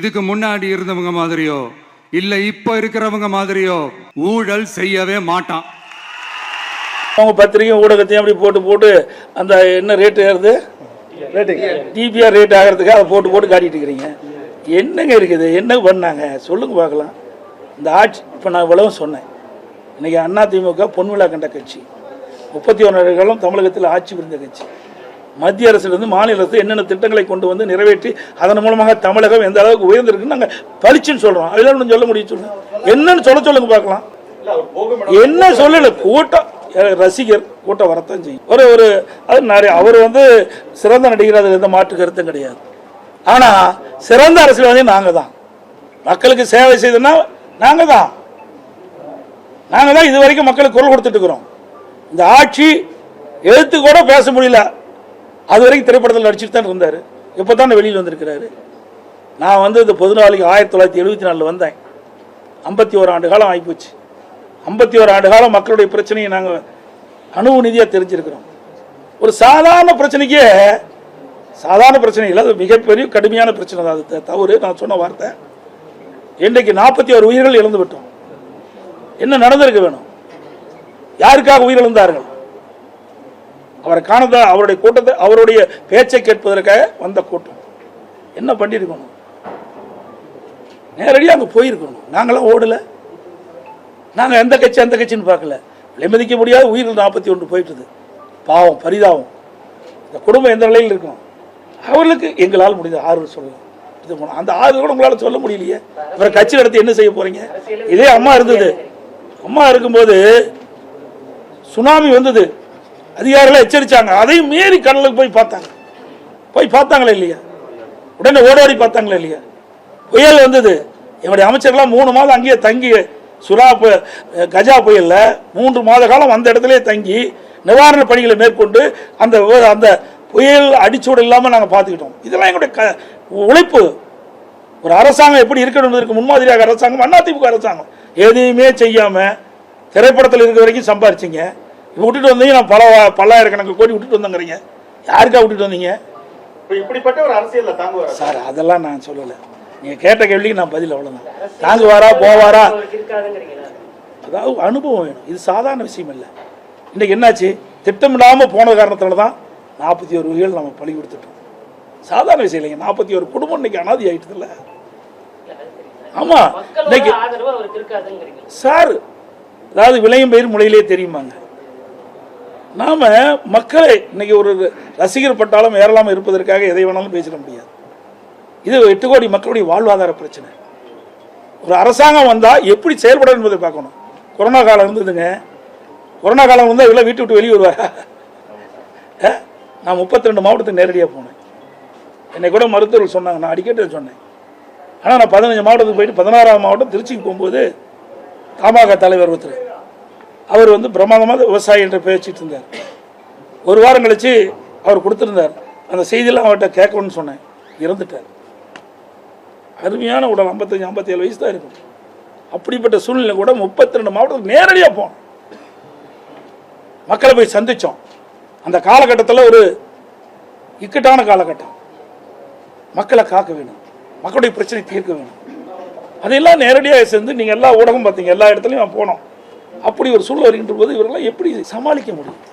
இதுக்கு முன்னாடி இருந்தவங்க மாதிரியோ இல்ல இப்ப இருக்கிறவங்க மாதிரியோ ஊழல் செய்யவே மாட்டான். அவங்க பத்திரிகையும் ஊடகத்தையும் அப்படி போட்டு போட்டு அந்த என்ன ரேட்டு ஏறுது? டிபிஆர் ரேட் ஆகிறதுக்கு அதை போட்டு போட்டு காட்டிட்டு இருக்கிறீங்க. என்னங்க இருக்குது? என்ன பண்ணாங்க? சொல்லுங்க பார்க்கலாம். இந்த ஆட்சி இப்போ நான் இவ்வளவு சொன்னேன். இன்னைக்கு அண்ணா திமுக பொன்விழா கண்ட கட்சி. முப்பத்தி ஒன்று காலம் தமிழகத்தில் ஆட்சி புரிந்த கட்சி. மத்திய அரசிலிருந்து மாநில அரசு என்னென்ன திட்டங்களை கொண்டு வந்து நிறைவேற்றி அதன் மூலமாக தமிழகம் எந்த அளவுக்கு உயர்ந்திருக்குன்னு நாங்கள் பளிச்சுன்னு சொல்கிறோம் அதெல்லாம் ஒன்று சொல்ல முடியும் சொல்லுங்க. என்னன்னு சொல்ல சொல்லுங்க பார்க்கலாம். என்ன சொல்லல கூட்டம். ரசிகர் கூட்டம் வரத்தான் செய்யும். ஒரு ஒரு அது நிறைய அவர் வந்து சிறந்த நடிகர் அதில் எந்த மாற்று கருத்தும் கிடையாது. ஆனால் சிறந்த அரசியல்வாதி நாங்கள் தான் மக்களுக்கு சேவை செய்தோம்னா நாங்கள் தான் நாங்கள் தான் இது வரைக்கும் மக்களுக்கு குரல் கொடுத்துட்டு இருக்கிறோம். இந்த ஆட்சி எழுத்து கூட பேச முடியல. அது வரைக்கும் திரைப்படத்தில் நடிச்சுட்டு தான் இருந்தார். இப்போ தான் வெளியில் வந்திருக்கிறாரு. நான் வந்து இந்த பொது நாளைக்கு ஆயிரத்தி தொள்ளாயிரத்தி எழுபத்தி நாலில் வந்தேன். ஐம்பத்தி ஒரு ஆண்டு காலம் ஆகிப்போச்சு ஐம்பத்தி ஒரு ஆண்டு காலம் மக்களுடைய பிரச்சனையை நாங்கள் அணுவு நிதியாக தெரிஞ்சிருக்கிறோம். ஒரு சாதாரண பிரச்சனைக்கே சாதாரண பிரச்சனை இல்லை அது மிகப்பெரிய கடுமையான பிரச்சனை தான். அது தவறு. நான் சொன்ன வார்த்தை. இன்றைக்கு நாற்பத்தி ஒரு உயிர்கள் இழந்து விட்டோம். என்ன நடந்திருக்க வேணும்? யாருக்காக உயிரிழந்தார்கள்? அவரை காணத அவருடைய கூட்டத்தை அவருடைய பேச்சை கேட்பதற்காக வந்த கூட்டம். என்ன பண்ணியிருக்கணும்? நேரடியாக அங்கே போயிருக்கணும். நாங்களாம் ஓடலை. நாங்கள் எந்த கட்சி அந்த கட்சின்னு பார்க்கல. விலை மதிக்க முடியாத உயிர்கள் நாற்பத்தி ஒன்று போயிட்டுது. பாவம் பரிதாபம். இந்த குடும்பம் எந்த நிலையில் இருக்கும்? அவர்களுக்கு எங்களால் முடிந்த ஆறுதல் சொல்லலாம். இது போனோம். அந்த ஆறுதல் கூட உங்களால் சொல்ல முடியலையே. அப்புறம் கட்சி நடத்தி என்ன செய்ய போகிறீங்க இதே அம்மா இருந்தது. அம்மா இருக்கும்போது சுனாமி வந்தது. அதிகாரிகள் எச்சரித்தாங்க அதையும் மீறி கடலுக்கு போய் பார்த்தாங்க. போய் பார்த்தாங்களே இல்லையா? உடனே ஓடோடி பார்த்தாங்களே இல்லையா? புயல் வந்தது. என்னுடைய அமைச்சர்லாம் மூணு மாதம் அங்கேயே தங்கி சுறா பு- கஜா புயலில் மூன்று மாத காலம் அந்த இடத்துலே தங்கி நிவாரண பணிகளை மேற்கொண்டு அந்த அந்த புயல் அடிச்சூடு இல்லாமல் நாங்கள் பார்த்துக்கிட்டோம். இதெல்லாம் எங்களுடைய க உழைப்பு. ஒரு அரசாங்கம் எப்படி இருக்கணும்னு முன்மாதிரியாக அரசாங்கம் அதிமுக அரசாங்கம். எதையுமே செய்யாமல் திரைப்படத்தில் இருக்கிற வரைக்கும் சம்பாரிச்சிங்க. இப்போ விட்டுட்டு வந்தீங்க நான் பல பல்லாயிரக்கணக்கு கோடி விட்டுட்டு வந்தேங்கிறீங்க. யாருக்கா விட்டுட்டு வந்தீங்க? இப்ப இப்படிப்பட்ட ஒரு அரசியல்ல தாங்குவார்? சார் அதெல்லாம் நான் சொல்லலை. நீங்கள் கேட்ட கேள்விக்கு நான் பதில் அவ்வளோதான் தாங்குவாரா போவாரா? அதாவது அனுபவம் வேணும். இது சாதாரண விஷயம் இல்லை. இன்னைக்கு என்னாச்சு? திட்டமிடாமல் போன காரணத்தால தான் நாற்பத்தி ஒரு உயிர்கள் நம்ம பழி கொடுத்துட்டோம். சாதாரண விஷயம் இல்லைங்க. நாற்பத்தி ஒரு குடும்பம் இன்னைக்கு அனாதி ஆயிட்டதில்ல. ஆமா. இன்னைக்கு மக்களோட ஆதரவு அவருக்கு இருக்காதுங்கிறீங்க. சார் அதாவது விளையும் பயிர் முளையிலே தெரியுமாங்க? நாம் மக்களை இன்னைக்கு ஒரு ரசிகர் பட்டாலும் ஏறலாமல் இருப்பதற்காக எதை வேணாலும் பேசிட முடியாது. இது எட்டு கோடி மக்களுடைய வாழ்வாதார பிரச்சனை. ஒரு அரசாங்கம் வந்தால் எப்படி செயல்பட என்பதை பார்க்கணும். கொரோனா காலம் இருந்ததுங்க. கொரோனா காலம் இருந்தால் இவ்வளோ வீட்டு விட்டு வெளியே வருவாரா? நான் முப்பத்தி ரெண்டு மாவட்டத்துக்கு நேரடியாக போனேன். என்னை கூட மருத்துவர்கள் சொன்னாங்க. நான் அடிக்கடி சொன்னேன். ஆனால் நான் பதினஞ்சு மாவட்டத்துக்கு போயிட்டு பதினாறாம் மாவட்டம் திருச்சிக்கு போகும்போது தமாக தலைவர் ஒருத்தர். அவர் வந்து பிரமாதமாக விவசாயி என்று பேசிட்டு இருந்தார். ஒரு வாரம் கழிச்சு அவர் கொடுத்துருந்தார். அந்த செய்தியெல்லாம் அவர்கிட்ட கேட்கணும்னு சொன்னேன். இறந்துட்டார். அருமையான உடல் ஐம்பத்தஞ்சு ஐம்பத்தேழு வயசு தான் இருக்கும். அப்படிப்பட்ட சூழ்நிலை கூட முப்பத்தி ரெண்டு மாவட்டத்துக்கு நேரடியாக போனோம். மக்களை போய் சந்திச்சோம். அந்த காலகட்டத்தில் ஒரு இக்கட்டான காலகட்டம். மக்களை காக்க வேணும். மக்களுடைய பிரச்சனை தீர்க்க வேணும். அதெல்லாம் நேரடியாக சேர்ந்து நீங்கள் எல்லா ஊடகம் பார்த்தீங்க. எல்லா இடத்துலையும் போனோம். அப்படி ஒரு சூழல் வருகின்ற போது இவரெல்லாம் எப்படி சமாளிக்க முடியும்?